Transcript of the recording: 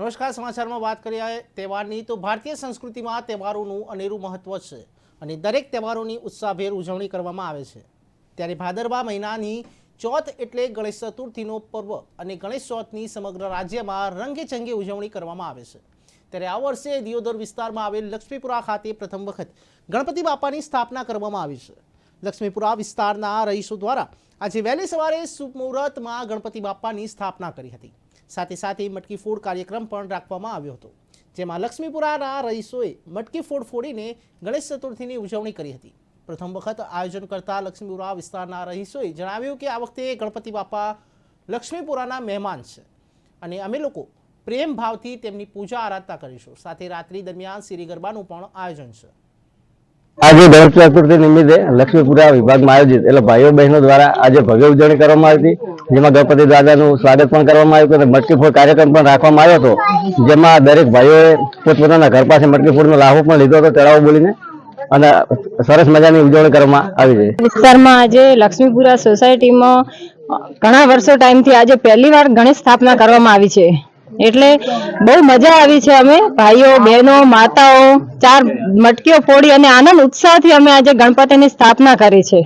નમસ્કાર, સમાચારમાં વાત કરીએ તહેવારની તો ભારતીય સંસ્કૃતિમાં તહેવારોનું અનેરું મહત્વ છે અને દરેક તહેવારોની ઉત્સાહભેર ઉજવણી કરવામાં આવે છે. ત્યારે ભાદરવા મહિનાની ચોથ એટલે ગણેશ ચતુર્થીનો પર્વ અને ગણેશ ચોથની સમગ્ર રાજ્યમાં રંગેચંગે ઉજવણી કરવામાં આવે છે. ત્યારે આ વર્ષે દિયોદર વિસ્તારમાં આવેલ લક્ષ્મીપુરા ખાતે પ્રથમ વખત ગણપતિ બાપાની સ્થાપના કરવામાં આવી છે. લક્ષ્મીપુરા વિસ્તારના રહીશો દ્વારા આજે વહેલી સવારે શુભ મુહૂર્તમાં ગણપતિ બાપાની સ્થાપના કરી હતી. સાથે સાથે મટકી ફોડ કાર્યક્રમ પણ રાખવામાં આવ્યો હતો, જેમાં લક્ષ્મીપુરાના રહીશોએ મટકી ફોડ ફોડીને ગણેશ ચતુર્થીની ઉજવણી કરી હતી. પ્રથમ વખત આયોજન કરતા લક્ષ્મીપુરા વિસ્તારના રહીશોએ જણાવ્યું કે આ વખતે ગણપતિ બાપા લક્ષ્મીપુરાના મહેમાન છે અને અમે લોકો પ્રેમ ભાવથી તેમની પૂજા આરાધના કરીશું. સાથે રાત્રિ દરમિયાન શ્રી ગરબાનું પણ આયોજન છે. આજે ગણેશ ચતુર્થી નિમિત્તે લક્ષ્મીપુરા વિભાગમાં આયોજિત એટલે ભાઈઓ બહેનો દ્વારા આજે ભવ્ય ઉજવણી કરવામાં આવી હતી. જેમાં ગણપતિ દાદાનું સ્વાગત પણ કરવામાં આવ્યું હતું મટકી ફોડ કાર્યક્રમ પણ રાખવામાં આવ્યો હતો. જેમાં દરેક ભાઈઓએ પોતપોતાના ઘર પાસે મટકી ફોડનો લાભો પણ લીધો હતો તળાવ બોલીને. અને સરસ મજાની ઉજવણી કરવામાં આવી છે. વિસ્તારમાં આજે લક્ષ્મીપુરા સોસાયટીમાં ઘણા વર્ષો ટાઈમથી આજે પહેલી વાર ગણેશ સ્થાપના કરવામાં આવી છે. એટલે બહુ મજા આવી છે અમે, ભાઈઓ, બહેનો, માતાઓ, ચાર મટકીઓ ફોડી અને આનંદ ઉત્સાહથી અમે આજે ગણપતિની સ્થાપના કરી છે.